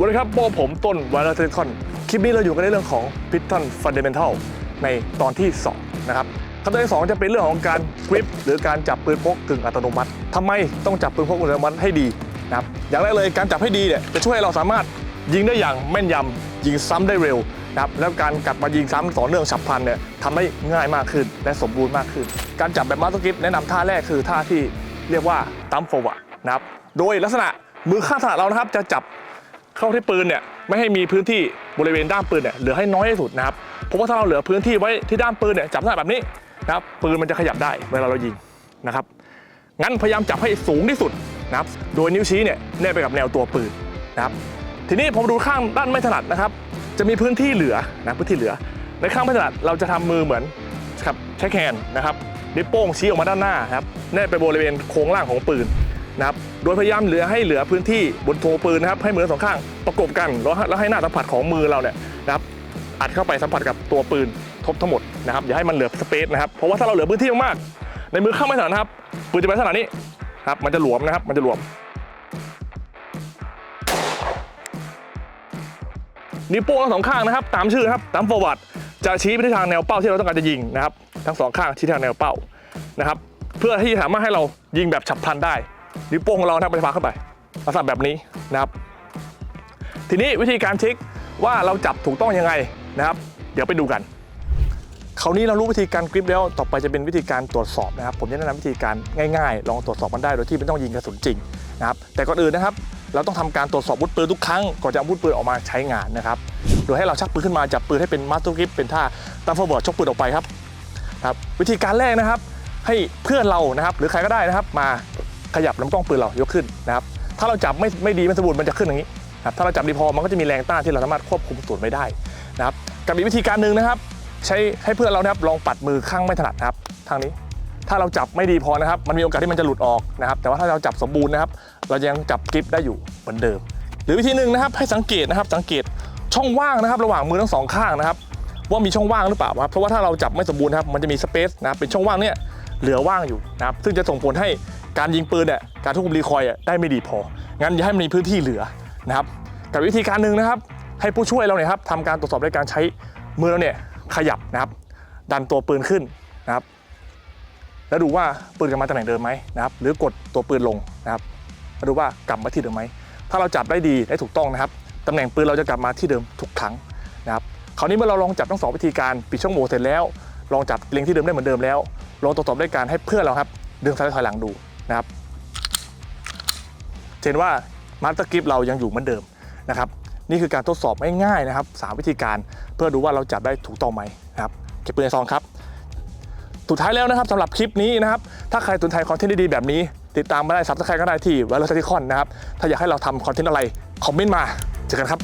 วัสดีครับพวกผมต้นวาร์เทคอน คลิปนี้เราอยู่กันในเรื่องของ Python Fundamental ในตอนที่ 2 นะครับขั้นตอนที่ 2 จะเป็นเรื่องของการกริปหรือการจับปืนพกกึ่งอัตโนมัติทำไมต้องจับปืนพกอัตโนมัติให้ดีนะครับอย่างแรกเลยการจับให้ดีเนี่ยจะช่วยให้เราสามารถยิงได้อย่างแม่นยำยิงซ้ำได้เร็วนะครับแล้วการกลับมายิงซ้ำต่อเนื่องฉับพลันเนี่ยทำได้ง่ายมากขึ้นและสมบูรณ์มากขึ้น การจับแบบมาสเตอร์กริปแนะนำท่าแรกคือท่าที่เรียกว่าตัมโฟวะนะครับโดยลักษณะมือข้างถนัดเรานะครับจะจับ เข้าที่ปืนเนี่ยไม่ให้มีพื้นที่บริเวณด้ามปืนเนี่ยเหลือให้น้อยที่สุดนะครับเพราะว่าถ้าเราเหลือพื้นที่ไว้ที่ด้ามปืนเนี่ยจับได้แบบนี้นะครับปืนมันจะขยับได้เวลาเรายิงนะครับงั้นพยายามจับให้สูงที่สุดนะครับโดยนิ้วชี้เนี่ยแนบไปกับแนวตัวปืนนะครับทีนี้ผมดูข้างด้านไม่ถนัดนะครับ จะมีพื้นที่เหลือนะพื้นที่เหลือ ในข้างไม่ถนัดเราจะทำมือเหมือนครับใช้แขนนะครับนิ้วโป้งชี้ออกมาด้านหน้านะครับแนบไปบริเวณโค้งล่างของปืน นะครับโดยพยายามเหลือให้เหลือพื้นที่บนโทปืนนะครับให้มือสองข้างประกบกันแล้วแล้วให้หน้าสัมผัสของมือเราเนี่ยนะครับอัดเข้าไปสัมผัสกับตัวปืนทบทั้งหมดนะครับอย่าให้มันเหลือสเปซนะครับเพราะว่าถ้าเราเหลือพื้นที่มากในมือเข้าไม่ถนัดนะครับปืนจะไปลักษณะนี้ครับมันจะหลวมนะครับมันจะหลวมนิ้วโป้งทั้งสองข้างนะครับ ตามชื่อครับตามฟอร์วัดจะชี้ไปที่ทางแนวเป้าที่เราต้องการจะยิงนะครับ ทั้งสองข้างชี้ทางแนวเป้านะครับ เพื่อที่สามารถให้เรายิงแบบฉับพลันได้ นิ้วโป้งของเรานะครับไปพาเข้าไปลักษณะแบบนี้นะครับ ทีนี้วิธีการเช็คว่าเราจับถูกต้องยังไงนะครับ เดี๋ยวไปดูกันคราวนี้เรารู้วิธีการกริปแล้วต่อไปจะเป็นวิธีการตรวจสอบนะครับ ผมจะแนะนำวิธีการง่ายๆ ลองตรวจสอบมันได้โดยที่ไม่ต้องยิงกระสุนจริงนะครับแต่ก่อนอื่นนะครับ เราต้องทำการตรวจสอบวุธปืนทุกครั้งก่อนจะเอาวุธปืนออกมาใช้งานนะครับ โดยให้เราชักปืนขึ้นมาจับปืนให้เป็นมาสเตอร์กริปเป็นท่าตามฟอร์เวิร์ดชกปืนออกไปครับครับ วิธีการแรกนะครับ ให้เพื่อนเรานะครับ หรือใครก็ได้นะครับ มา ขยับลำกล้องปืนเรายกขึ้นนะครับถ้าเราจับไม่ไม่ดีไม่สมบูรณ์มันจะขึ้นอย่างนี้นะครับถ้าเราจับดีพอมันก็จะมีแรงต้านที่เราสามารถควบคุมส่วนไม่ได้นะครับกับอีกวิธีการหนึ่งนะครับ ใช้ให้เพื่อนเรานะครับลองปัดมือข้างไม่ถนัดนะครับทางนี้ถ้าเราจับไม่ดีพอนะครับมันมีโอกาสที่มันจะหลุดออกนะครับ แต่ว่าถ้าเราจับสมบูรณ์นะครับ เรายังจับกริปได้อยู่เหมือนเดิม หรือวิธีหนึ่งนะครับให้สังเกตนะครับสังเกตช่องว่างนะครับ ระหว่างมือทั้งสองข้างนะครับ ว่ามีช่องว่างหรือเปล่าครับเพราะว่าถ้าเราจับไม่สมบูรณ์ครับมันจะมีสเปซนะครับเป็นช่องว่างเนี่ยเหลือว่างอยู่นะครับซึ่งจะส่งผลให้ การยิงปืนเนี่ยการควบคุมรีคอย์ได้ไม่ดีพอ งั้นอย่าให้มันมีพื้นที่เหลือนะครับกับวิธีการหนึ่งนะครับ ให้ผู้ช่วยเราเนี่ยครับทำการตรวจสอบด้วยการใช้มือเราเนี่ยขยับนะครับ ดันตัวปืนขึ้นนะครับ แล้วดูว่าปืนกลับมาตำแหน่งเดิมไหมนะครับ หรือกดตัวปืนลงนะครับแล้วดูว่ากลับมาที่เดิมไหมถ้าเราจับได้ดีได้ถูกต้องนะครับตำแหน่งปืนเราจะกลับมาที่เดิมทุกครั้งนะครับคราวนี้เมื่อเราลองจับทั้งสองวิธีการปิดช่องโหว่เสร็จแล้วลองจับเล็งที่เดิมได้เหมือนเดิมแล้วลองตรวจสอบด้วยการให้เพื่อนเราครับดึงซ้ายถอยหลังดู นะครับเห็นว่ามาสเตอร์กริปเรายังอยู่เหมือนเดิมนะครับนี่คือการทดสอบง่ายๆนะครับสามวิธีการเพื่อดูว่าเราจับได้ถูกต้องไหมนะครับเก็บปืนในซองครับสุดท้ายแล้วนะครับสำหรับคลิปนี้นะครับ ถ้าใครสนใจคอนเทนต์ดีๆแบบนี้ ติดตามมาได้ซับสไครต์ก็ได้ที่วัลเลอร์ทิคอนนะครับ ถ้าอยากให้เราทำคอนเทนต์อะไร คอมเมนต์มา เจอกันครับ